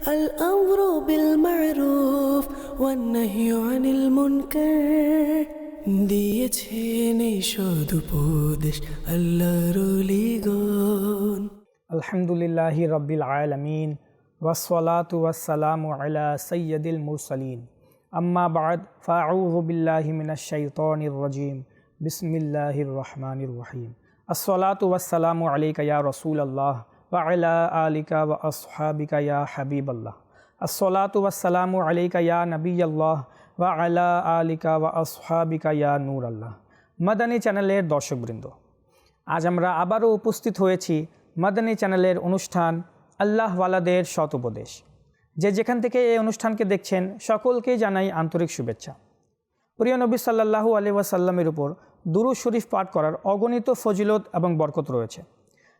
الأمر بالمعروف والنهي عن المنكر দিয়েছেন এই সদুপদেশ আল্লাহর লিগন আলহামদুলিল্লাহ রব্বিল আলমিন ওয়াসলাতু ওয়াসালামু আলা সৈয়দুল মুরসালিন আম্মা বাদ ফাউযু বিল্লাহি মিনাশ শাইতানির রাজিম বিসমিল্লাহির রহমানির রহিম আসসালাতু ওয়াসসালামু আলাইকা ইয়া রাসূলুল্লাহ ওয়া আলা আলিকা ওয়া আসহাবিকা ইয়া হাবিবাল্লাহ আসসালাতু ওয়াসসালামু আলাইকা ইয়া নবিয়াল্লাহ ওয়া আলা আলিকা ওয়া আসহাবিকা ইয়া আল্লাহ মাদানী চ্যানেলের দর্শকবৃন্দ, আজ আমরা আবারও উপস্থিত হয়েছি মাদানী চ্যানেলের অনুষ্ঠান আল্লাহওয়ালাদের উপদেশ। যে যেখান থেকে এই অনুষ্ঠানকে দেখছেন, সকলকেই জানাই আন্তরিক শুভেচ্ছা। প্রিয় নবী সাল্লাহু আলি ওয়াসাল্লামের উপর দুরু শরীফ পাঠ করার অগণিত ফজিলত এবং বরকত রয়েছে।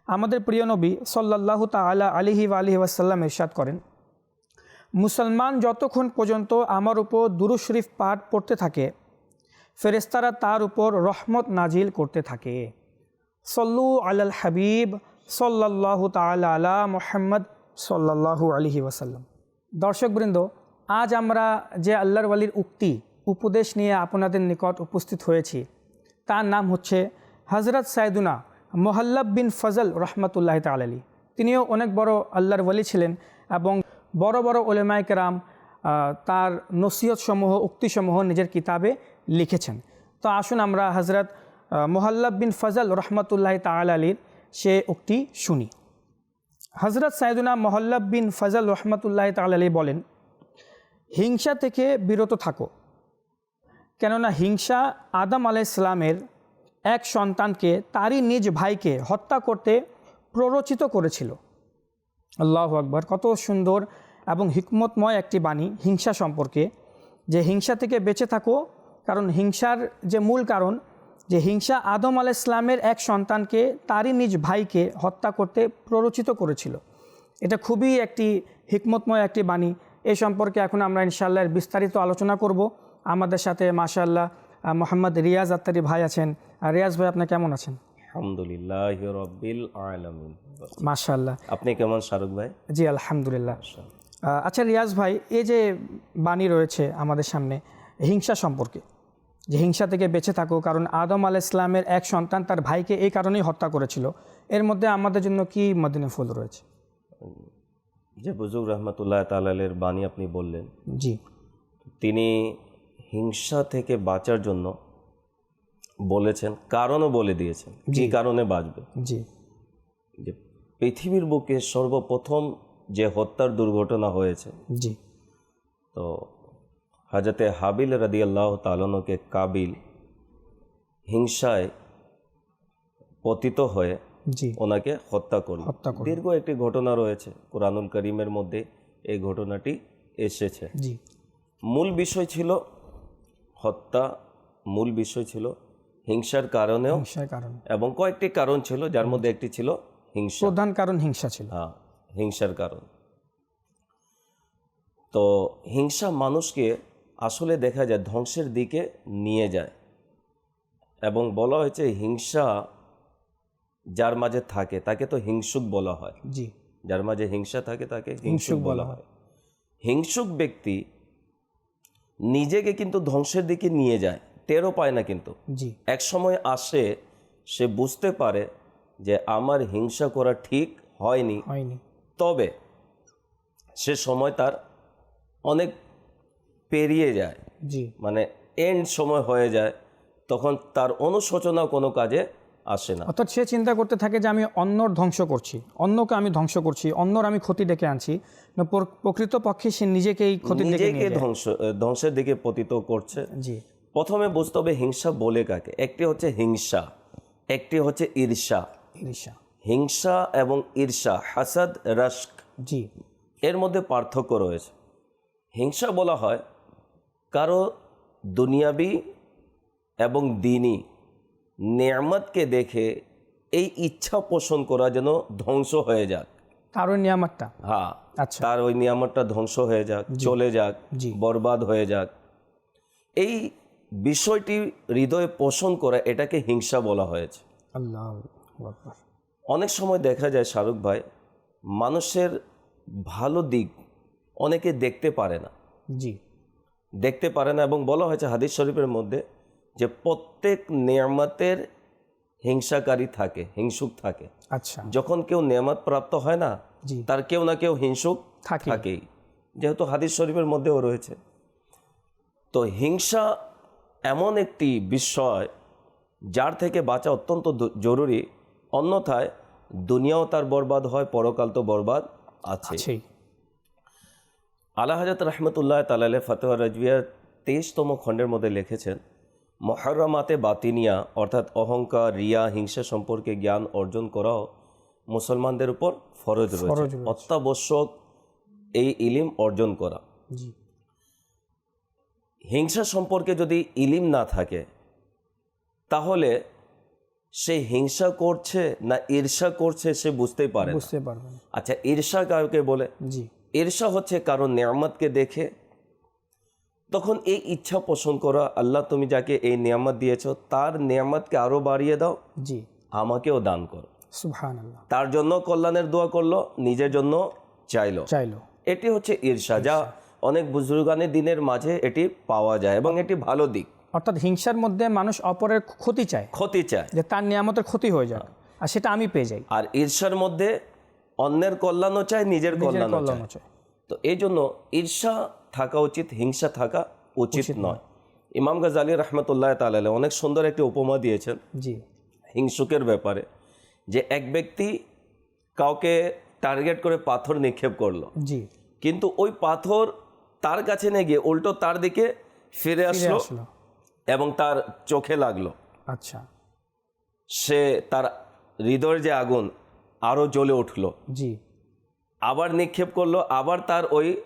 আমাদের প্রিয় নবী সাল্লাহু তালা আলিহি আলিহি ওয়াসাল্লাম ইরশাদ করেন, মুসলমান যতক্ষণ পর্যন্ত আমার উপর দুরুশরীফ পাঠ পড়তে থাকে ফেরেস্তারা তার উপর রহমত নাজিল করতে থাকে। সল্লু আলাল হাবিব সল্লাহ তালা আলা মোহাম্মদ সল্লাহু আলহি ওয়াসাল্লাম। দর্শকবৃন্দ, আজ আমরা যে আল্লাহর ওয়ালির উক্তি, উপদেশ নিয়ে আপনাদের নিকট উপস্থিত হয়েছি, তার নাম হচ্ছে হজরত সাইদুনা মোহাল্লাব বিন ফজল রহমতুল্লাহ তালি তিনিও অনেক বড় আল্লাহর ওয়ালি ছিলেন এবং বড় বড় ওলেমায় কেরাম তার নসিহতসমূহ, উক্তিসমূহ নিজের কিতাবে লিখেছেন। তো আসুন আমরা হজরত মোহাল্লাব বিন ফজল রহমতুল্লাহ তাল আলীর সে উক্তি শুনি। হজরত সাইদুনা মোহাল্লাব বিন ফজল রহমতুল্লাহ তাল বলেন, হিংসা থেকে বিরত থাকো। কেননা হিংসা আদম আলাহ ইসলামের এক সন্তানকে তারই নিজ ভাইকে হত্যা করতে প্ররোচিত করেছিল। আল্লাহ আকবর, কত সুন্দর এবং হিকমতময় একটি বাণী হিংসা সম্পর্কে। যে হিংসা থেকে বেঁচে থাকো, কারণ হিংসার যে মূল কারণ, যে হিংসা আদম আল ইসলামের এক সন্তানকে তারই নিজ ভাইকে হত্যা করতে প্ররোচিত করেছিল। এটা খুবই একটি হিকমতময় একটি বাণী। এ সম্পর্কে এখন আমরা ইনশাল্লাহ বিস্তারিত আলোচনা করব। আমাদের সাথে মাশাল্লাহ মোহাম্মদ রিয়াজ আত্তারি ভাই আছেন। আর রিয়াজ ভাই আপনি কেমন আছেন? আলহামদুলিল্লাহ রব্বিল আলামিন। মাশাল্লাহ আপনি কেমন শাহরুখ ভাই? জি আলহামদুলিল্লাহ। আচ্ছা রিয়াজ ভাই এই যে বাণী রয়েছে আমাদের সামনে হিংসা সম্পর্কে যে হিংসা থেকে বেঁচে থাকো কারণ আদম আল ইসলামের এক সন্তান তার ভাইকে এই কারণেই হত্যা করেছিল। এর মধ্যে আমাদের জন্য কি মদিনে ফুল রয়েছে? যে বুজুর রহমতুল্লাহ তালের বাণী আপনি বললেন জি। তিনি হিংসা থেকে বাঁচার জন্য বলেছেন কারণও বলে দিয়েছেন। কি কারণে বাঁচবে? জি। যে পৃথিবীর বুকে সর্বপ্রথম যে হত্যার দুর্ঘটনা হয়েছে জি। তো হাজতে হাবিল রাদি আল্লাহ তালনকে কাবিল হিংসায় পতিত হয়ে জি। ওনাকে হত্যা করল। হত্যা করল। দীর্ঘ একটি ঘটনা রয়েছে কোরআনুল করিমের মধ্যে এই ঘটনাটি এসেছে। জি। মূল বিষয় ছিল হত্যা মূল বিষয় ছিল হিংসার কারণেও হিংসার কারণ। এবং কয়েকটি কারণ ছিল যার মধ্যে একটি ছিল হিংসা। প্রধান কারণ হিংসা ছিল। হ্যাঁ হিংসার কারণ। তো হিংসা মানুষকে আসলে দেখা যায় ধ্বংসের দিকে নিয়ে যায় এবং বলা হয়েছে হিংসা যার মাঝে থাকে তাকে তো হিংসুক বলা হয়। জি। যার মাঝে হিংসা থাকে তাকে হিংসুক বলা হয়। হিংসুক ব্যক্তি নিজেকে কিন্তু ধ্বংসের দিকে নিয়ে যায় টেরও পায় না কিন্তু। জি। এক সময় আসে সে বুঝতে পারে যে আমার হিংসা করা ঠিক হয়নি। হয়নি। তবে সে সময় তার অনেক পেরিয়ে যায়। জি। মানে এন্ড সময় হয়ে যায়। তখন তার অনুশোচনা কোনো কাজে আসে না। অর্থাৎ সে চিন্তা করতে থাকে যে আমি অন্যর ধ্বংস করছি অন্যকে আমি ধ্বংস করছি অন্যর আমি ক্ষতি ডেকে আনছি। না প্র- প্রকৃতপক্ষে সে নিজেকেই ক্ষতি নিজেকে ধ্বংস ধ্বংসের দিকে পতিত করছে। জি। প্রথমে বুঝতে হবে হিংসা বলে কাকে। একটি হচ্ছে হিংসা একটি হচ্ছে ঈর্ষা। ঈর্ষা। হিংসা এবং ঈর্ষা হাসাদ রাস্ক জি। এর মধ্যে পার্থক্য রয়েছে। হিংসা বলা হয় কারও দুনিয়াবি এবং দিনই নেয়ামতকে দেখে এই ইচ্ছা পোষণ করা যেন ধ্বংস হয়ে যাক। তার ওই নিয়ামতটা? হ্যাঁ আচ্ছা। তার ওই নিয়ামতটা ধ্বংস হয়ে যাক চলে যাক। বরবাদ হয়ে যাক। এই বিষয়টি হৃদয়ে পোষণ করা এটাকে হিংসা বলা হয়েছে। আল্লাহ। অনেক সময় দেখা যায় শাহরুখ ভাই মানুষের ভালো দিক অনেকে দেখতে পারে না। জি। দেখতে পারে না এবং বলা হয়েছে হাদিস শরীফের মধ্যে যে প্রত্যেক নিয়ামতের হিংসাকারী থাকে হিংসুক থাকে। আচ্ছা। যখন কেউ নিয়ামত প্রাপ্ত হয় না তার কেউ না কেউ হিংসুক থাকে থাকেই। যেহেতু হাদিস শরীফের মধ্যেও রয়েছে। তো হিংসা এমন একটি বিষয় যার থেকে বাঁচা অত্যন্ত জরুরি। অন্যথায় দুনিয়াও তার বরবাদ হয় পরকাল তো বরবাদ আছে সেই আলা হাজরত রহমতুল্লাহ তালালে ফতোয়া রাজবিয়ার তেইশতম খণ্ডের মধ্যে লিখেছেন মহরমাতে বাতিনিয়া অর্থাৎ অহংকার রিয়া হিংসা সম্পর্কে জ্ঞান অর্জন করাও মুসলমানদের উপর ফরজ রয়েছে। অত্যাবশ্যক এই ইলিম অর্জন করা। হিংসা সম্পর্কে যদি ইলিম না থাকে তাহলে সে হিংসা করছে না ঈর্ষা করছে সে বুঝতেই পারে বুঝতে পারবেন আচ্ছা ঈর্ষা কাউকে বলে? জি। ঈর্ষা হচ্ছে কারণ নিয়ামতকে দেখে তখন এই ইচ্ছা পোষণ করা আল্লাহ তুমি যাকে এই নিয়ামত দিয়েছ তার নিয়ামতকে আরও বাড়িয়ে দাও। জি। আমাকেও দান করো। তার জন্য কল্যাণের দোয়া করল নিজের জন্য চাইলো। চাইলো। এটি হচ্ছে ঈর্ষা যা অনেক বুজুর্গানের দিনের মাঝে এটি পাওয়া যায় এবং এটি ভালো দিক। অর্থাৎ হিংসার মধ্যে মানুষ অপরের ক্ষতি চায়। ক্ষতি চায়। যে তার নিয়ামতের ক্ষতি হয়ে যাক আর সেটা আমি পেয়ে যাই। আর ঈর্ষার মধ্যে অন্যের কল্যাণও চায় নিজের নিজের কল্যাণও চায়। তো এই জন্য ঈর্ষা থাকা উচিত হিংসা থাকা উচিত নয়। ইমাম গাজালি রহমতুল্লাহ তালালে অনেক সুন্দর একটি উপমা দিয়েছেন। জি। হিংসুকের ব্যাপারে যে এক ব্যক্তি কাউকে টার্গেট করে পাথর নিক্ষেপ করল। জি। কিন্তু ওই পাথর তার কাছে নিয়ে গিয়ে উল্টো তার দিকে ফিরে আসলো এবং তার চোখে লাগল। আচ্ছা। সে তার হৃদয়ের যে আগুন আরও জ্বলে উঠল। জি। আবার নিক্ষেপ করল আবার তার ওই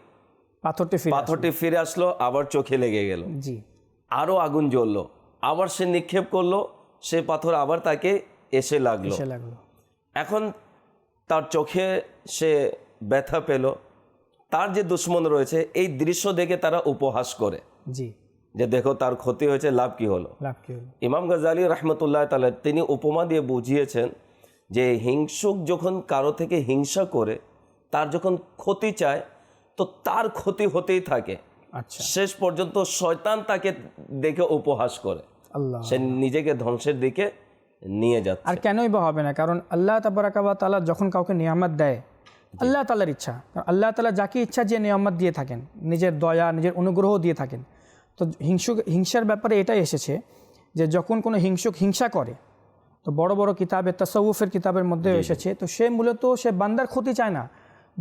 পাথরটি। পাথরটি ফিরে আসলো আবার চোখে লেগে গেল। জি। আরও আগুন জ্বললো। আবার সে নিক্ষেপ করল সে পাথর আবার তাকে এসে লাগল। এসে লাগল। এখন তার চোখে সে ব্যথা পেল। তার যে দুশ্মন রয়েছে এই দৃশ্য দেখে তারা উপহাস করে। জি। যে দেখো তার ক্ষতি হয়েছে লাভ কি হলো? লাভ কি হলো? ইমাম গাজালি রহমতুল্লাহ তালা তিনি উপমা দিয়ে বুঝিয়েছেন যে হিংসুক যখন কারও থেকে হিংসা করে তার যখন ক্ষতি চায় তো তার ক্ষতি হতেই থাকে। আচ্ছা। শেষ পর্যন্ত শয়তান তাকে দেখে উপহাস করে। আল্লাহ। সে নিজেকে ধ্বংসের দিকে নিয়ে যাচ্ছে। আর কেনই বা হবে না? কারণ আল্লাহ তাবারাকাবা তালা যখন কাউকে নিয়ামত দেয় আল্লাহ তালার ইচ্ছা। আল্লাহ তালা যাকে ইচ্ছা যে নিয়ামত দিয়ে থাকেন নিজের দয়া নিজের অনুগ্রহ দিয়ে থাকেন। তো হিংসুক হিংসার ব্যাপারে এটাই এসেছে যে যখন কোনো হিংসুক হিংসা করে তো বড় বড় কিতাবে তসউফের কিতাবের মধ্যে এসেছে। তো সে মূলত সে বান্দার ক্ষতি চায় না।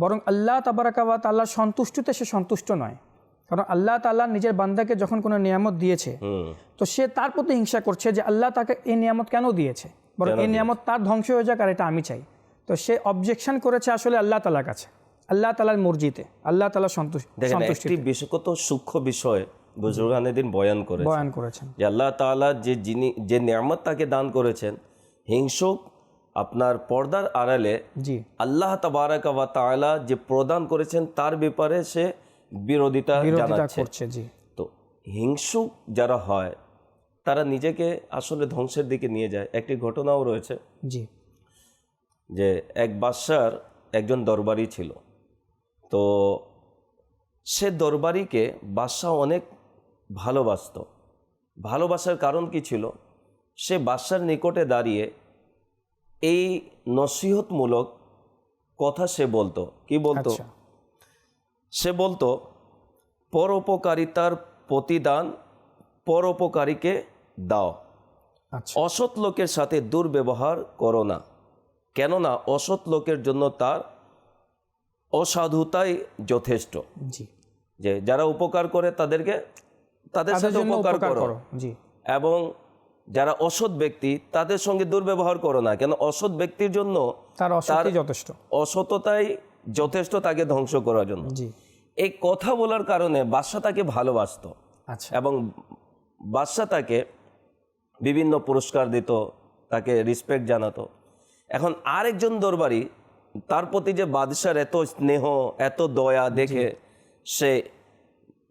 বরং আল্লাহ তাবারাকাবা তাল্লাহর সন্তুষ্টিতে সে সন্তুষ্ট নয়। কারণ আল্লাহ তাল্লাহ নিজের বান্দাকে যখন কোনো নিয়ামত দিয়েছে তো সে তার প্রতি হিংসা করছে যে আল্লাহ তাকে এই নিয়ামত কেন দিয়েছে? বরং এই নিয়ামত তার ধ্বংস হয়ে যাক আর এটা আমি চাই। তো সে অবজেকশন করেছে আসলে আল্লাহ তালার কাছে। আল্লাহ তালার মর্জিতে আল্লাহ তালা সন্তুষ্ট দেখেন সন্তুষ্টি একটি বিশেষ কত সূক্ষ্ম বিষয় বুজুর্গানের দিন বয়ান করে বয়ান করেছেন। যে আল্লাহ তাআলা যে যিনি যে নিয়ামত তাকে দান করেছেন হিংসুক আপনার পর্দার আড়ালে জি। আল্লাহ তাবারাকা ওয়া তাআলা যে প্রদান করেছেন তার ব্যাপারে সে বিরোধিতা করছে জি। তো হিংসুক যারা হয় তারা নিজেকে আসলে ধ্বংসের দিকে নিয়ে যায়। একটি ঘটনাও রয়েছে জি। যে এক বাদশার একজন দরবারি ছিল। তো সে দরবারিকে বাদশাহ অনেক ভালোবাসতো। ভালোবাসার কারণ কি ছিল? সে বাদশার নিকটে দাঁড়িয়ে এই নসিহতমূলক কথা সে বলতো। কি বলতো? আচ্ছা। সে বলতো পরোপকারিতার প্রতিদান পরোপকারীকে দাও। আচ্ছা। অসৎ লোকের সাথে দুর্ব্যবহার করো না। কেননা অসৎ লোকের জন্য তার অসাধুতাই যথেষ্ট। যে যারা উপকার করে তাদেরকে তাদের সাথে উপকার উপকার করো। করো। এবং যারা অসৎ ব্যক্তি তাদের সঙ্গে দুর্ব্যবহার করো না। কেন? অসৎ ব্যক্তির জন্য তার অসত্যি যথেষ্ট। অসততাই যথেষ্ট তাকে ধ্বংস করার জন্য। জি। এই কথা বলার কারণে বাদশা তাকে ভালোবাসতো আচ্ছা। এবং বাদশা তাকে বিভিন্ন পুরস্কার দিত তাকে রেসপেক্ট জানাতো। এখন আরেকজন দরবারি তার প্রতি যে বাদশার এত স্নেহ এত দয়া দেখে সে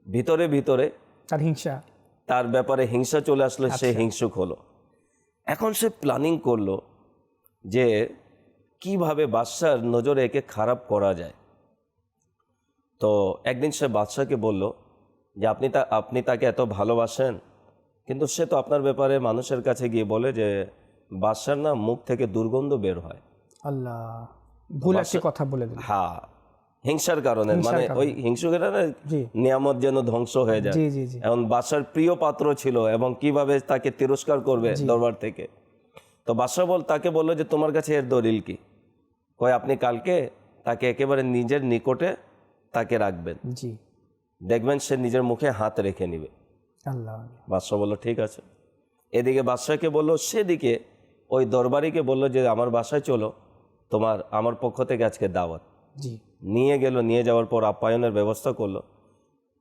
ভিতরে ভিতরে তার হিংসা। তার ব্যাপারে হিংসা চলে আসলো সে হিংসুক হলো। এখন সে প্ল্যানিং করল যে কীভাবে বাদশার নজরে একে খারাপ করা যায়। তো একদিন সে বাদশাকে বলল যে আপনি তা আপনি তাকে এত ভালোবাসেন? কিন্তু সে তো আপনার ব্যাপারে মানুষের কাছে গিয়ে বলে যে বাদশার না মুখ থেকে দুর্গন্ধ বের হয়। আল্লাহ ভুল একটি কথা বলে দিল। হ্যাঁ হিংসার কারণে মানে ওই হিংসুকেরা না নিয়ামত যেন ধ্বংস হয়ে যায়। এখন বাদশার প্রিয় পাত্র ছিল এবং কীভাবে তাকে তিরস্কার করবে দরবার থেকে? তো বাদশাহ বল তাকে বলল যে তোমার কাছে এর দলিল কি? কয় আপনি কালকে তাকে একেবারে নিজের নিকটে তাকে রাখবেন। জি। দেখবেন সে নিজের মুখে হাত রেখে নিবে। বাদশাহ বলল ঠিক আছে। এদিকে বাদশাহকে বলল সেদিকে ওই দরবারিকে বলল যে আমার বাসায় চলো। তোমার আমার পক্ষ থেকে আজকে দাওয়াত। জি। নিয়ে গেল নিয়ে যাওয়ার পর আপ্যায়নের ব্যবস্থা করল।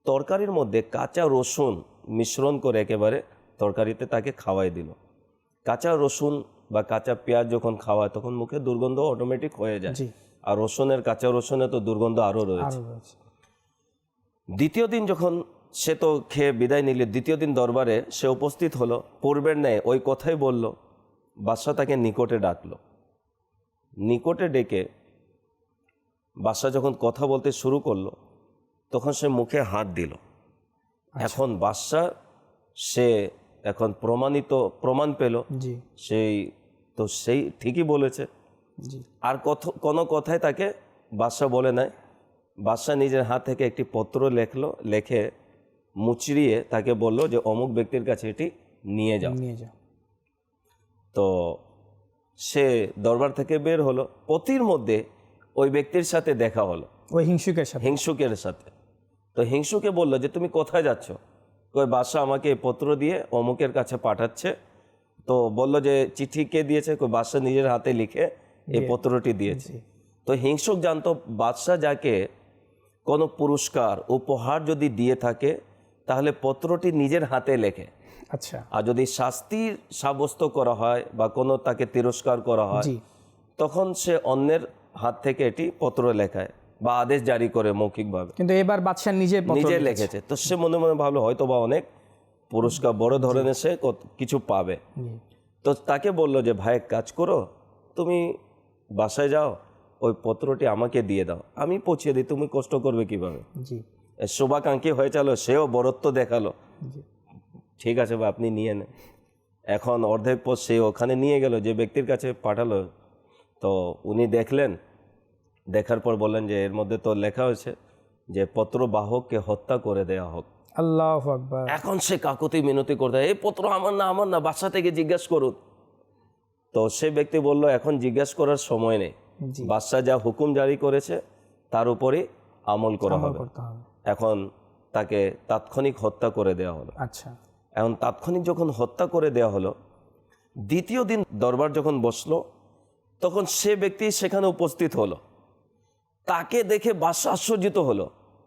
তরকারির মধ্যে কাঁচা রসুন মিশ্রণ করে একেবারে তরকারিতে তাকে খাওয়াই দিল। কাঁচা রসুন বা কাঁচা পেঁয়াজ যখন খাওয়ায় তখন মুখে দুর্গন্ধ অটোমেটিক হয়ে যায়। আর রসুনের কাঁচা রসুনে তো দুর্গন্ধ আরও রয়েছে। দ্বিতীয় দিন যখন সে তো খেয়ে বিদায় নিলে দ্বিতীয় দিন দরবারে সে উপস্থিত হলো পূর্বের ন্যায় ওই কথাই বলল বাদশাহ তাকে নিকটে ডাকলো। নিকটে ডেকে বাদশাহ যখন কথা বলতে শুরু করল তখন সে মুখে হাত দিল। এখন বাদশাহ সে এখন প্রমাণিত প্রমাণ পেল। সেই তো সেই ঠিকই বলেছে। আর কত কোনো কথায় তাকে বাদশাহ বলে নাই। বাদশাহ নিজের হাত থেকে একটি পত্র লেখলো লেখে মুচড়িয়ে তাকে বলল যে অমুক ব্যক্তির কাছে এটি নিয়ে যাও। নিয়ে যাও। তো সে দরবার থেকে বের হলো। পথির মধ্যে ওই ব্যক্তির সাথে দেখা হলো। ওই হিংসুকের সাথে। হিংসুকের সাথে। তো হিংসুকে বলল যে তুমি কোথায় যাচ্ছ? ওই বাদশাহ আমাকে পত্র দিয়ে অমুকের কাছে পাঠাচ্ছে। তো বলল যে চিঠি কে দিয়েছে? কই বাদশাহ নিজের হাতে লিখে এই পত্রটি দিয়েছে। তো হিংসুক জানতো বাদশাহ যাকে কোনো পুরস্কার উপহার যদি দিয়ে থাকে তাহলে পত্রটি নিজের হাতে লেখে। আচ্ছা। আর যদি শাস্তির সাব্যস্ত করা হয় বা কোনো তাকে তিরস্কার করা হয় তখন সে অন্যের হাত থেকে এটি পত্র লেখায় বা আদেশ জারি করে মৌখিকভাবে। কিন্তু এবার বাদশাহ নিজে নিজে লিখেছে। তো সে মনে মনে ভাবলো হয়তো বা অনেক পুরস্কার বড় ধরনের সে কিছু পাবে। তো তাকে বলল যে ভাই কাজ করো তুমি বাসায় যাও ওই পত্রটি আমাকে দিয়ে দাও। আমি পৌঁছে দিই তুমি কষ্ট করবে কীভাবে? শুভাকাঙ্ক্ষী হয়ে চলো সেও বরত্ব দেখাল। ঠিক আছে বা আপনি নিয়ে নেন। এখন অর্ধেক পর সে ওখানে নিয়ে গেল যে ব্যক্তির কাছে পাঠালো তো উনি দেখলেন। দেখার পর বললেন যে এর মধ্যে তো লেখা হয়েছে যে পত্রবাহককে হত্যা করে দেয়া হোক। আল্লাহ আকবার। এখন সে কাকুতি মিনতি করতে এই পত্র আমার না আমার না বাসা থেকে জিজ্ঞাসা করুন। তো সে ব্যক্তি বলল এখন জিজ্ঞাসা করার সময় নেই। বাদশাহ যা হুকুম জারি করেছে তার উপরে আমল করা হবে। হবে। এখন তাকে তাৎক্ষণিক হত্যা করে দেওয়া হলো। আচ্ছা। এখন তাৎক্ষণিক যখন হত্যা করে দেওয়া হলো দ্বিতীয় দিন দরবার যখন বসল তখন সে ব্যক্তি সেখানে উপস্থিত হলো। তাকে দেখে বাদশাহ আশ্চর্যিত হলো।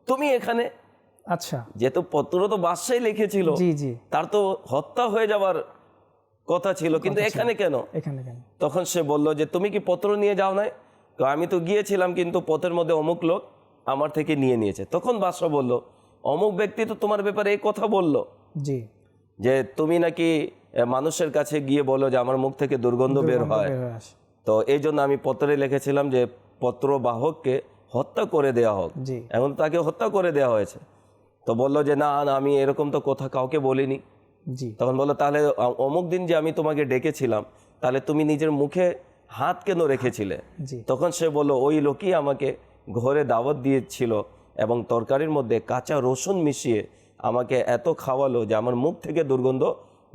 তুমি এখানে? আচ্ছা। যেহেতু পত্র তো বাদশাই লিখেছিল জি জি। তার তো হত্যা হয়ে যাওয়ার কথা ছিল কিন্তু এখানে কেন? এখানে কেন? তখন সে বলল যে তুমি কি পত্র নিয়ে যাও নাই? তো আমি তো গিয়েছিলাম কিন্তু পথের মধ্যে অমুক লোক আমার থেকে নিয়ে নিয়েছে। তখন বাদশাহ বলল অমুক ব্যক্তি তো তোমার ব্যাপারে এই কথা বলল জি। যে তুমি নাকি মানুষের কাছে গিয়ে বলো যে আমার মুখ থেকে দুর্গন্ধ বের হয়। তো এই জন্য আমি পত্রে লিখেছিলাম যে পত্র বাহককে হত্যা করে দেওয়া হোক। এখন তাকে হত্যা করে দেওয়া হয়েছে। তো বলল যে না আমি এরকম তো কথা কাউকে বলিনি। জি। তখন বলল তাহলে অমুক দিন যে আমি তোমাকে ডেকেছিলাম তাহলে তুমি নিজের মুখে হাত কেন রেখেছিলে? জি। তখন সে বলল ওই লোকই আমাকে ঘরে দাওয়াত দিয়েছিল এবং তরকারির মধ্যে কাঁচা রসুন মিশিয়ে আমাকে এত খাওয়ালো যে আমার মুখ থেকে দুর্গন্ধ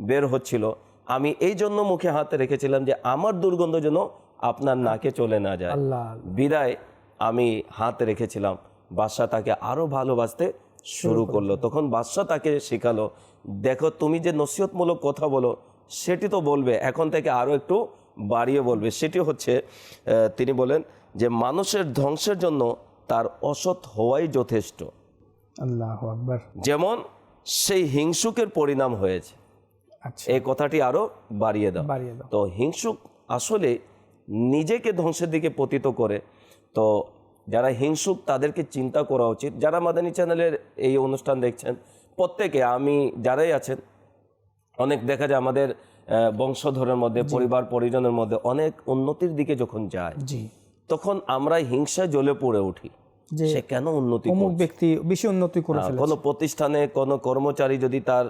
বের হচ্ছিল। আমি এই জন্য মুখে হাত রেখেছিলাম যে আমার দুর্গন্ধ যেন আপনার নাকে চলে না যায়। আল্লাহ। বিদায় আমি হাত রেখেছিলাম। বাদশাহ তাকে আরও ভালোবাসতে শুরু করল। তখন বাদশাহ তাকে শেখালো দেখো তুমি যে নসিহতমূলক কথা বলো সেটি তো বলবে। এখন থেকে আরও একটু বাড়িয়ে বলবে। সেটি হচ্ছে তিনি বলেন যে মানুষের ধ্বংসের জন্য তার অসৎ হওয়াই যথেষ্ট। আল্লাহ আকবার। যেমন সেই হিংসুকের পরিণাম হয়েছে। আচ্ছা। এই কথাটি আরও বাড়িয়ে দাও। বাড়িয়ে দাও। তো হিংসুক আসলে নিজেকে ধ্বংসের দিকে পতিত করে। তো যারা হিংসুক তাদেরকে চিন্তা করা উচিত। যারা মাদানী চ্যানেলের এই অনুষ্ঠান দেখছেন প্রত্যেকে আমি যারাই আছেন অনেক দেখা যায় আমাদের বংশধরের মধ্যে পরিবার পরিজনের মধ্যে অনেক উন্নতির দিকে যখন যায় তখন আমরা হিংসায় জ্বলে পড়ে উঠি। সে কেন উন্নতি অমুক ব্যক্তি বেশি উন্নতি করে কোনো প্রতিষ্ঠানে কোনো কর্মচারী যদি তার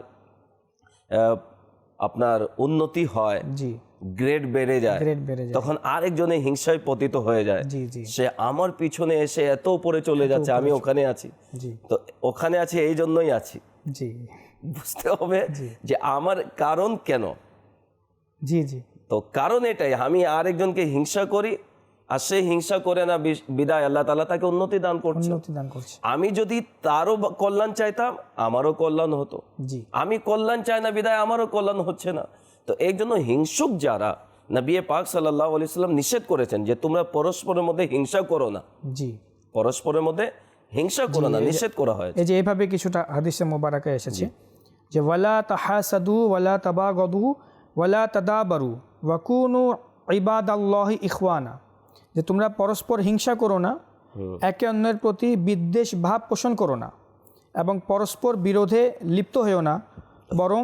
আপনার উন্নতি হয় জি। গ্রেড বেড়ে যায় গ্রেড বেড়ে যায়। তখন আরেকজনে হিংসায় পতিত হয়ে যায়। সে আমার পিছনে এসে এত উপরে চলে যাচ্ছে আমি ওখানে আছি। তো ওখানে আছি এই জন্যই আছি। জি। বুঝতে হবে যে আমার কারণ কেন? জি জি। তো কারণ এটাই আমি আরেকজনকে হিংসা করি আর সে হিংসা করে না বিদায় আল্লাহ তালা তাকে উন্নতি দান করছে। উন্নতি দান করছে। আমি যদি তারও কল্যাণ চাইতাম আমারও কল্যাণ হতো। জি। আমি কল্যাণ চাই না বিদায় আমারও কল্যাণ হচ্ছে না। তো এই জন্য হিংসুক যারা নবী পাক সাল্লাহ আলি সাল্লাম নিষেধ করেছেন যে তোমরা পরস্পরের মধ্যে হিংসা করো না। জি। পরস্পরের মধ্যে হিংসা করো না নিষেধ করা হয় এই যে এভাবে কিছুটা হাদিসে মোবারকে এসেছে যে ওয়ালা তাহাসাদু ওয়ালা তাবাগদু ওয়ালা তাদাবারু ওয়াকুনু ইবাদাল্লাহি ইখওয়ানা। যে তোমরা পরস্পর হিংসা করো না একে অন্যের প্রতি বিদ্বেষ ভাব পোষণ করো না এবং পরস্পর বিরোধে লিপ্ত হয়েও না বরং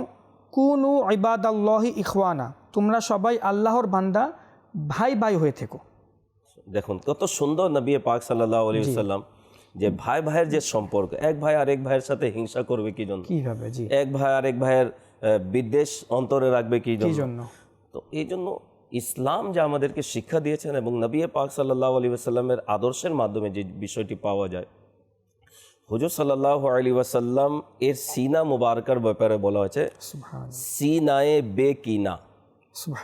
কুনু ইবাদাল্লাহি ইখওয়ানা। তোমরা সবাই আল্লাহর বান্দা ভাই ভাই হয়ে থেকো। দেখুন কত সুন্দর নবী পাক সাল্লাহ আলি সাল্লাম যে ভাই ভাইয়ের যে সম্পর্ক এক ভাই আরেক ভাইয়ের সাথে হিংসা করবে কি জন্য? কীভাবে জি। এক ভাই আরেক ভাইয়ের বিদ্বেষ অন্তরে রাখবে কি জন্য? জন্য? তো এই জন্য ইসলাম যে আমাদেরকে শিক্ষা দিয়েছেন এবং নবী পাক সাল্লাহ আলী আদর্শের মাধ্যমে যে বিষয়টি পাওয়া যায় হুজুর সাল্লাহ আলী ওয়াসাল্লাম এর সিনা মুবারকার ব্যাপারে বলা হয়েছে। সিনায়ে বে কিনা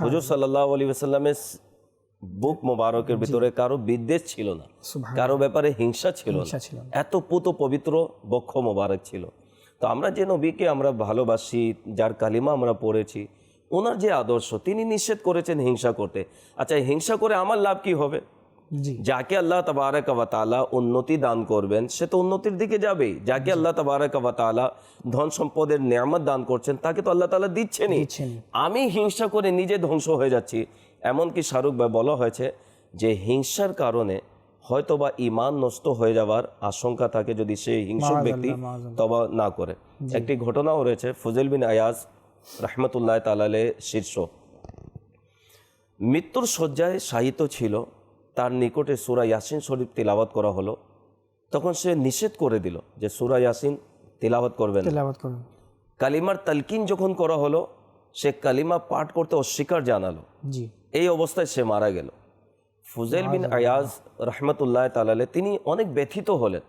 হুজুর সাল্লাহ আলী ওয়াসাল্লামের বুক মোবারকের ভিতরে কারও বিদ্বেষ ছিল না। কারও ব্যাপারে হিংসা ছিল না। এত পুত পবিত্র বক্ষ মোবারক ছিল। তো আমরা যে নবীকে আমরা ভালোবাসি যার কালিমা আমরা পড়েছি ওনার যে আদর্শ তিনি নিষেধ করেছেন হিংসা করতে। আচ্ছা হিংসা করে আমার লাভ কি হবে? যাকে আল্লাহ তবারক ওয়া উন্নতি দান করবেন সে তো উন্নতির দিকে যাবেই। যাকে আল্লাহ তবারক ওয়া ধন সম্পদের নিয়ামত দান করছেন তাকে তো আল্লাহ তাআলা দিচ্ছেনই। আমি হিংসা করে নিজে ধ্বংস হয়ে যাচ্ছি। এমনকি শাহরুখ ভাই বলা হয়েছে যে হিংসার কারণে হয়তোবা ইমান নষ্ট হয়ে যাওয়ার আশঙ্কা থাকে যদি সেই হিংসুক ব্যক্তি তবা না করে। একটি ঘটনাও রয়েছে ফুজেল বিন আয়াজ রহমতুল্লাহ তালালে শীর্ষ মৃত্যুর শয্যায় শায়িত ছিল তার নিকটে সুরা ইয়াসিন শরীফ তিলাওয়াত করা হলো। তখন সে নিষেধ করে দিল যে সুরা ইয়াসিন তিলাওয়াত করবেন না। তেলাওয়াত করুন। কালিমার তালকিন যখন করা হলো সে কালিমা পাঠ করতে অস্বীকার জানালো। জি। এই অবস্থায় সে মারা গেল। ফুজেল বিন আয়াজ রহমতুল্লাহ তালালে তিনি অনেক ব্যথিত হলেন।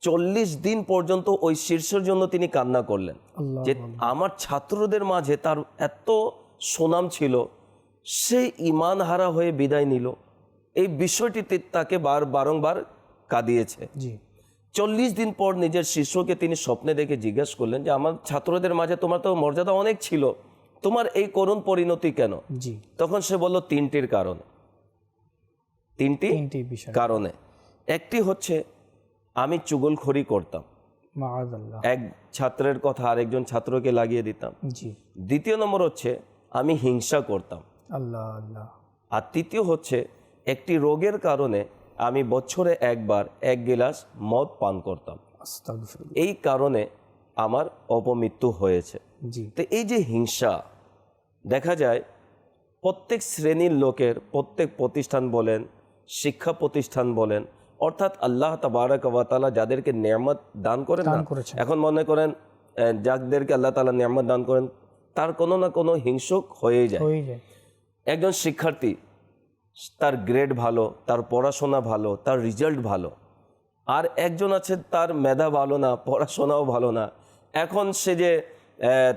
চল্লিশ দিন পর্যন্ত ওই শীর্ষের জন্য তিনি কান্না করলেন। যে আমার ছাত্রদের মাঝে তার এত সুনাম ছিল সে ইমান হারা হয়ে বিদায় নিল। এই বিষয়টিতে তাকে বার বারংবার কাঁদিয়েছে। জি। চল্লিশ দিন পর নিজের শিষ্যকে তিনি স্বপ্নে দেখে জিজ্ঞেস করলেন যে আমার ছাত্রদের মাঝে তোমার তো মর্যাদা অনেক ছিল তোমার এই করুণ পরিণতি কেন? জি। তখন সে বলল তিনটির কারণে। তিনটি তিনটি কারণে। একটি হচ্ছে আমি চুগলখড়ি করতাম। এক ছাত্রের কথা আরেকজন ছাত্রকে লাগিয়ে দিতাম। দ্বিতীয় নম্বর হচ্ছে আমি হিংসা করতাম। আল্লাহ আল্লাহ। আর তৃতীয় হচ্ছে একটি রোগের কারণে আমি বছরে একবার এক গিলাস মদ পান করতাম। এই কারণে আমার অপমৃত্যু হয়েছে। তো এই যে হিংসা দেখা যায় প্রত্যেক শ্রেণির লোকের প্রত্যেক প্রতিষ্ঠান বলেন শিক্ষা প্রতিষ্ঠান বলেন অর্থাৎ আল্লাহ তাবারাক ওয়া যাদেরকে নিয়ামত দান করেন। এখন মনে করেন যাদেরকে আল্লাহ তালা নিয়ামত দান করেন তার কোনো না কোনো হিংসুক হয়ে যায়। একজন শিক্ষার্থী তার গ্রেড ভালো তার পড়াশোনা ভালো তার রেজাল্ট ভালো। আর একজন আছে তার মেধা ভালো না পড়াশোনাও ভালো না। এখন সে যে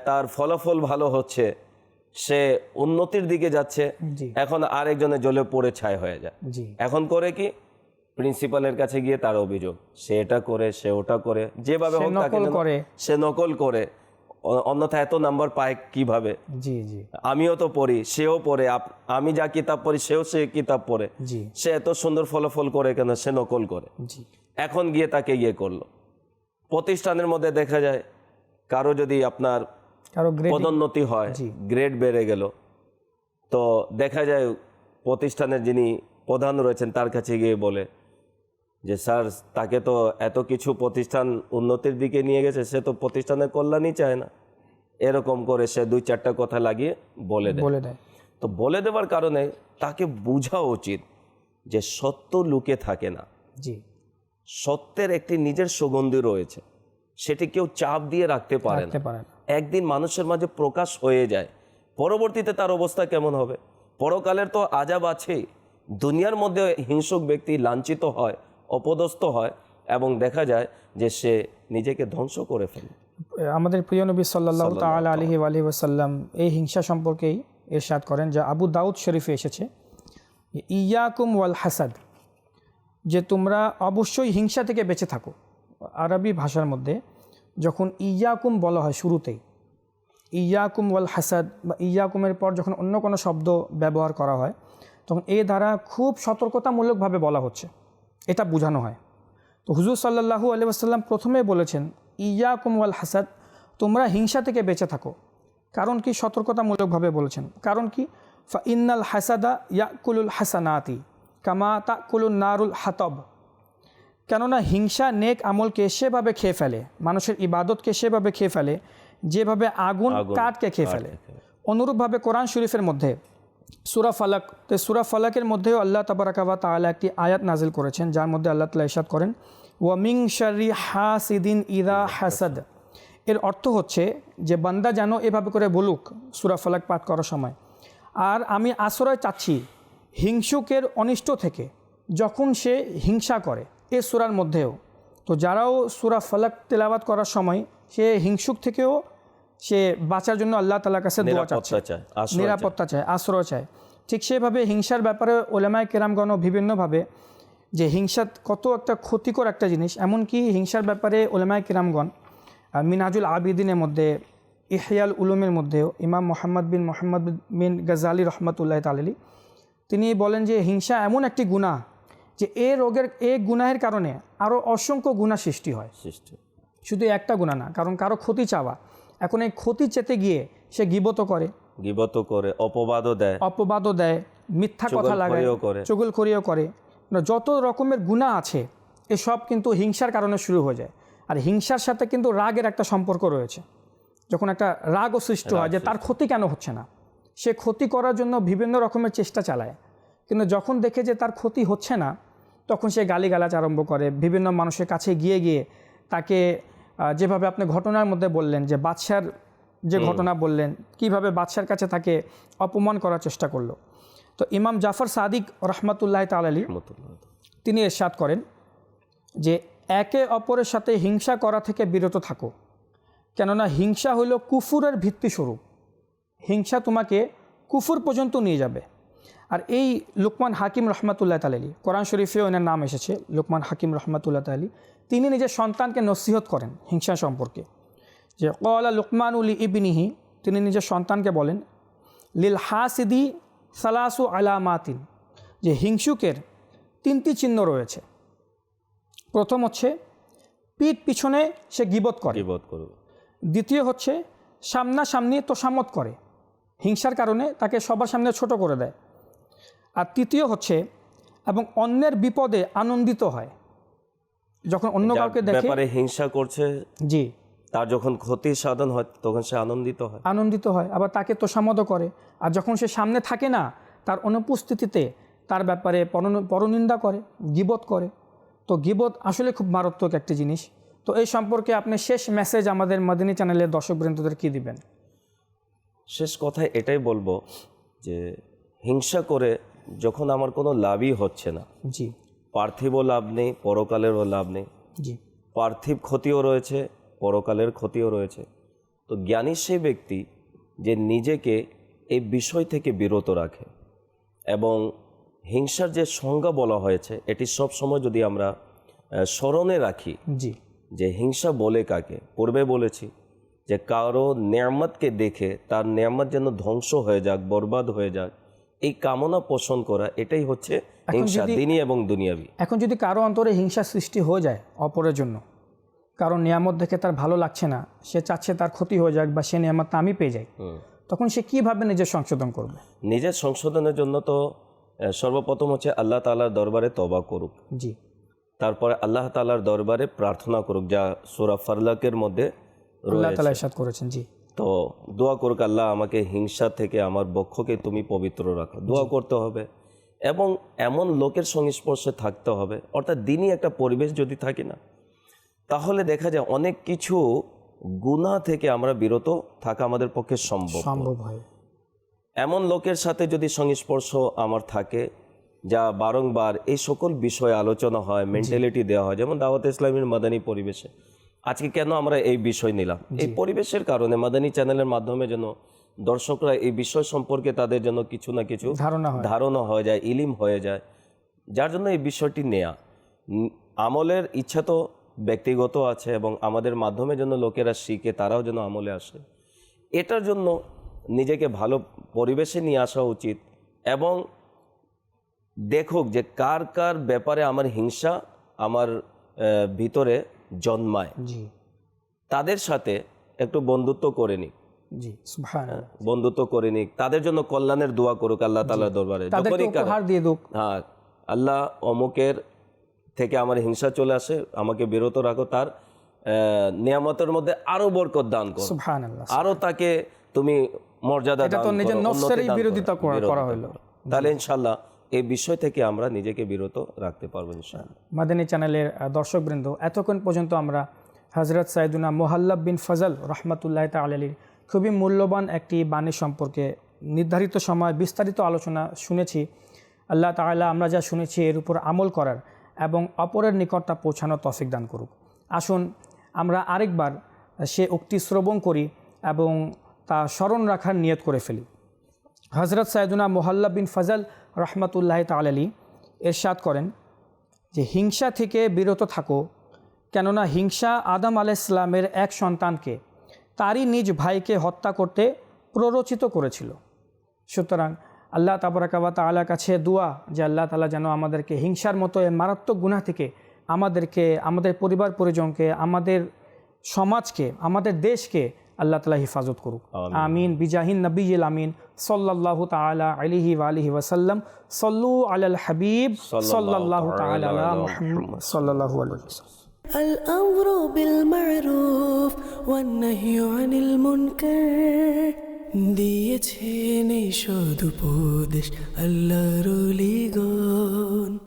তার ফলাফল ভালো হচ্ছে সে উন্নতির দিকে যাচ্ছে এখন আরেকজনের জলে পড়ে ছাই হয়ে যায়। এখন করে কি? প্রিন্সিপালের কাছে গিয়ে তার অভিযোগ সে এটা করে সে ওটা করে যেভাবে হোক তাকে। সে নকল করে। অন্যথা এত নাম্বার পায় কীভাবে? জি জি। আমিও তো পড়ি সেও পড়ে আমি যা কিতাব পড়ি সেও সে কিতাব পড়ে। জি। সে এত সুন্দর ফলাফল করে কেন? সে নকল করে। জি। এখন গিয়ে তাকে ইয়ে করল। প্রতিষ্ঠানের মধ্যে দেখা যায় কারও যদি আপনার পদোন্নতি হয়। গ্রেড বেড়ে গেল তো দেখা যায় প্রতিষ্ঠানের যিনি প্রধান রয়েছেন তার কাছে গিয়ে বলে যে স্যার তাকে তো এত কিছু প্রতিষ্ঠান উন্নতির দিকে নিয়ে গেছে সে তো প্রতিষ্ঠানের কল্যাণই চায় না। এরকম করে সে দুই চারটা কথা লাগিয়ে বলে দেয়। বলে দেয়। তো বলে দেওয়ার কারণে তাকে বোঝা উচিত যে সত্য লুকে থাকে না। জি। সত্যের একটি নিজের সুগন্ধি রয়েছে সেটি কেউ চাপ দিয়ে রাখতে পারে না। রাখতে পারে না। একদিন মানুষের মাঝে প্রকাশ হয়ে যায় পরবর্তীতে তার অবস্থা কেমন হবে? পরকালের তো আজাব আছেই দুনিয়ার মধ্যে হিংসুক ব্যক্তি লাঞ্ছিত হয় অপদস্থ হয় এবং দেখা যায় যে সে নিজেকে ধ্বংস করে ফেলে। আমাদের প্রিয় নবী সাল্লাহ তাল আলহি আলহি ওসাল্লাম এই হিংসা সম্পর্কেই এরশাদ করেন যা আবু দাউদ শরীফে এসেছে। ইয়াকুম ওয়াল হাসাদ যে তোমরা অবশ্যই হিংসা থেকে বেঁচে থাকো। আরবি ভাষার মধ্যে যখন ইয়াকুম বলা হয় শুরুতেই ইয়াকুম ওয়াল হাসাদ বা ইয়াকুমের পর যখন অন্য কোনো শব্দ ব্যবহার করা হয় তখন এ দ্বারা খুব সতর্কতামূলকভাবে বলা হচ্ছে। এটা বোঝানো হয়। তো হুজুর সাল্লাহু আলি আসাল্লাম প্রথমে বলেছেন ইয়াকুম ওয়াল হাসাদ তোমরা হিংসা থেকে বেঁচে থাকো। কারণ কি? সতর্কতামূলকভাবে বলেছেন। কারণ কি? ফা ইন্নাল হাসাদা ইয়াকুলুল হাসানাতি কামা তাকুলুল নারুল হাতব। কেননা হিংসা নেক আমলকে সেভাবে খেয়ে ফেলে মানুষের ইবাদতকে সেভাবে খেয়ে ফেলে যেভাবে আগুন কাঠকে খেয়ে ফেলে। অনুরূপভাবে কোরআন শরীফের মধ্যে সুরা ফালাক, তো সুরা ফালাকের মধ্যেও আল্লাহ তাবারাকাবা তাআলা একটি আয়াত নাজিল করেছেন, যার মধ্যে আল্লাহ তালা ইসাদ করেন ওয়ামিং শারি হাসিদিন ইদা হাসাদ। এর অর্থ হচ্ছে যে বান্দা যেন এভাবে করে বলুক সুরা ফালাক পাঠ করার সময়। আর আমি আশ্রয় চাচ্ছি হিংসুকের অনিষ্ট থেকে যখন সে হিংসা করে এ সুরার মধ্যেও। তো যারাও সুরা ফালাক তেলাওয়াত করার সময় সে হিংসুক থেকেও সে বাঁচার জন্য আল্লাহ তালার কাছে দোয়া নিরাপত্তা চায় আশ্রয় চায়। নিরাপত্তা চায় আশ্রয় চায়। ঠিক সেভাবে হিংসার ব্যাপারে ওলামায় কেরামগণ বিভিন্নভাবে যে হিংসা কত একটা ক্ষতিকর একটা জিনিস এমনকি হিংসার ব্যাপারে ওলামায় কেরামগণ মিনাজুল আবিদিনের মধ্যে ইহিয়াল উলুমের মধ্যেও ইমাম মোহাম্মদ বিন মোহাম্মদ বিন গাজালি রহমতুল্লাহ তালি তিনি বলেন যে হিংসা এমন একটি গুণা যে এ রোগের এ গুনাহের কারণে আরও অসংখ্য গুণা সৃষ্টি হয়। সৃষ্টি শুধু একটা গুণা না কারণ কারও ক্ষতি চাওয়া এখন এই ক্ষতি চেতে গিয়ে সে গিবত করে। গিবত করে অপবাদও দেয়। অপবাদও দেয় মিথ্যা কথা লাগায় চুগলখড়িও করে। যত রকমের গুণা আছে এসব কিন্তু হিংসার কারণে শুরু হয়ে যায়। আর হিংসার সাথে কিন্তু রাগের একটা সম্পর্ক রয়েছে। যখন একটা রাগও সৃষ্টি হয় যে তার ক্ষতি কেন হচ্ছে না? সে ক্ষতি করার জন্য বিভিন্ন রকমের চেষ্টা চালায়। কিন্তু যখন দেখে যে তার ক্ষতি হচ্ছে না তখন সে গালিগালাজ আরম্ভ করে বিভিন্ন মানুষের কাছে গিয়ে গিয়ে তাকে যেভাবে আপনি ঘটনার মধ্যে বললেন যে বাদশার যে ঘটনা বললেন কীভাবে বাদশার কাছে তাকে অপমান করার চেষ্টা করল। তো ইমাম জাফর সাদিক রহমতুল্লাহ তালালি। তিনি এরশাদ করেন যে একে অপরের সাথে হিংসা করা থেকে বিরত থাকো। কেননা হিংসা হলো কুফুরের ভিত্তিস্বরূপ হিংসা তোমাকে কুফুর পর্যন্ত নিয়ে যাবে। আর এই লুকমান হাকিম রহমাতুল্লাহ তালি কোরআন শরীফেও এনার নাম এসেছে লুকমান হাকিম রহমাতুল্লাহ তালি তিনি নিজের সন্তানকে নসিহত করেন হিংসা সম্পর্কে। যে কলা লুকমান উলি ইবনিহি তিনি নিজের সন্তানকে বলেন লিল হাসিদি সালাসু আলামাতিন যে হিংসুকের তিনটি চিহ্ন রয়েছে। প্রথম হচ্ছে পিঠ পিছনে সে গিবত করে। গিবত করবে। দ্বিতীয় হচ্ছে সামনাসামনি তোষামত করে। হিংসার কারণে তাকে সবার সামনে ছোট করে দেয়। আর তৃতীয় হচ্ছে এবং অন্যের বিপদে আনন্দিত হয়। যখন অন্য কাউকে দেখে হিংসা করছে জি। তার যখন ক্ষতি সাধন হয় তখন সে আনন্দিত হয়। আনন্দিত হয় আবার তাকে তোষামতও করে। আর যখন সে সামনে থাকে না তার অনুপস্থিতিতে তার ব্যাপারে পরনিন্দা করে গিবত করে। তো গিবত আসলে খুব মারাত্মক একটি জিনিস। তো এই সম্পর্কে আপনি শেষ মেসেজ আমাদের মাদিনী চ্যানেলের দর্শক বৃন্দদের কী দিবেন? শেষ কথায় এটাই বলব যে হিংসা করে যখন আমার কোনো লাভই হচ্ছে না জি। পার্থিবও লাভ নেই পরকালেরও লাভ নেই। জি। পার্থিব ক্ষতিও রয়েছে পরকালের ক্ষতিও রয়েছে। তো জ্ঞানী সেই ব্যক্তি যে নিজেকে এই বিষয় থেকে বিরত রাখে এবং হিংসার যে সংজ্ঞা বলা হয়েছে এটি সব সময় যদি আমরা স্মরণে রাখি জি। যে হিংসা বলে কাকে? পূর্বে বলেছি যে কারও নেয়ামতকে দেখে তার নেয়ামত যেন ধ্বংস হয়ে যাক বরবাদ হয়ে যাক এই কামনা পোষণ করা এটাই হচ্ছে হিংসা দিনী এবং দুনিয়াবি। এখন যদি কারও অন্তরে হিংসা সৃষ্টি হয়ে যায় অপরের জন্য কারণ নিয়ামত দেখে তার ভালো লাগছে না সে চাচ্ছে তার ক্ষতি হয়ে যাক বা সে নিয়ামতটা আমি পেয়ে যাই তখন সে কীভাবে নিজের সংশোধন করবে? নিজের সংশোধনের জন্য তো সর্বপ্রথম হচ্ছে আল্লাহ তালার দরবারে তবা করুক। জি। তারপরে আল্লাহ তালার দরবারে প্রার্থনা করুক যা সুরা ফারলাকের মধ্যে আল্লাহ তালা ইসাদ করেছেন জি। তো দোয়া করুক আল্লাহ আমাকে হিংসা থেকে আমার বক্ষকে তুমি পবিত্র রাখো। দোয়া করতে হবে এবং এমন লোকের সংস্পর্শে থাকতে হবে অর্থাৎ দিনই একটা পরিবেশ যদি থাকে না তাহলে দেখা যায় অনেক কিছু গুণা থেকে আমরা বিরত থাকা আমাদের পক্ষে সম্ভব সম্ভব হয়। এমন লোকের সাথে যদি সংস্পর্শ আমার থাকে যা বারংবার এই সকল বিষয়ে আলোচনা হয় মেন্টালিটি দেওয়া হয় যেমন দাওয়াত ইসলামের মাদানী পরিবেশে আজকে কেন আমরা এই বিষয় নিলাম? এই পরিবেশের কারণে মাদানী চ্যানেলের মাধ্যমে যেন দর্শকরা এই বিষয় সম্পর্কে তাদের জন্য কিছু না কিছু ধারণা ধারণা হয়ে যায় ইলিম হয়ে যায়। যার জন্য এই বিষয়টি নেয়া। আমলের ইচ্ছা তো ব্যক্তিগত আছে এবং আমাদের মাধ্যমে যেন লোকেরা শিখে তারাও যেন আমলে আসে। এটার জন্য নিজেকে ভালো পরিবেশে নিয়ে আসা উচিত এবং দেখুক যে কার কার ব্যাপারে আমার হিংসা আমার ভিতরে জন্মায়। তাদের সাথে একটু বন্ধুত্ব করে নিক। বন্ধুত্ব করে নিক। তাদের জন্য কল্যাণের দোয়া করুক আল্লাহ তাআলার দরবারে। হ্যাঁ আল্লাহ অমুকের থেকে আমার হিংসা চলে আসে আমাকে বিরত রাখো তার আহ, নিয়ামতের মধ্যে আরও বরকত দান করো। আরও তাকে তুমি মর্যাদা দান। করো। তাহলে ইনশাল্লাহ এই বিষয় থেকে আমরা নিজেকে বিরত রাখতে পারব ইনশাল্লাহ মাদানী চ্যানেলের দর্শকবৃন্দ, এতক্ষণ পর্যন্ত আমরা হজরত সাইদুনা মোহাল্লাব বিন ফজল রহমতুল্লাহ তালির খুবই মূল্যবান একটি বাণী সম্পর্কে নির্ধারিত সময়, বিস্তারিত আলোচনা শুনেছি। আল্লাহ তাআলা আমরা যা শুনেছি এর উপর আমল করার এবং অপরের নিকট তা পৌঁছানোর তফিক দান করুক। আসুন, আমরা আরেকবার সে উক্তি শ্রবণ করি এবং তা স্মরণ রাখার নিয়ত করে ফেলি। হজরত সাইদুনা মোহাল্লা বিন ফজল রহমতুল্লাহ তালি এরশাদ করেন যে হিংসা থেকে বিরত থাকো, কেননা হিংসা আদম আলাইসলামের এক সন্তানকে, তারই নিজ ভাইকে হত্যা করতে প্ররোচিত করেছিল। সুতরাং আল্লাহ তাবরাকাবা তালার কাছে দোয়া যে আল্লাহ তালা যেন আমাদেরকে হিংসার মতো মারাত্মক গুণা থেকে আমাদেরকে, আমাদের পরিবার পরিজনকে, আমাদের সমাজকে, আমাদের দেশকে আল্লাহ তালা হিফাজত করুক আমিন বিজাহিন নবীল আমিন সাল্লাহ তালা আলিহি আলিহি ওয়াসাল্লাম সল্লু আলাল হাবিব সাল্লাহ তালা আলা মুহাম্মদ সাল্লাল্লাহু আলাইহি ওয়াসাল্লাম الأمر بالمعروف والنهي عن المنكر দিয়েছেন এই সদুপদেশ আল্লাহর লিগন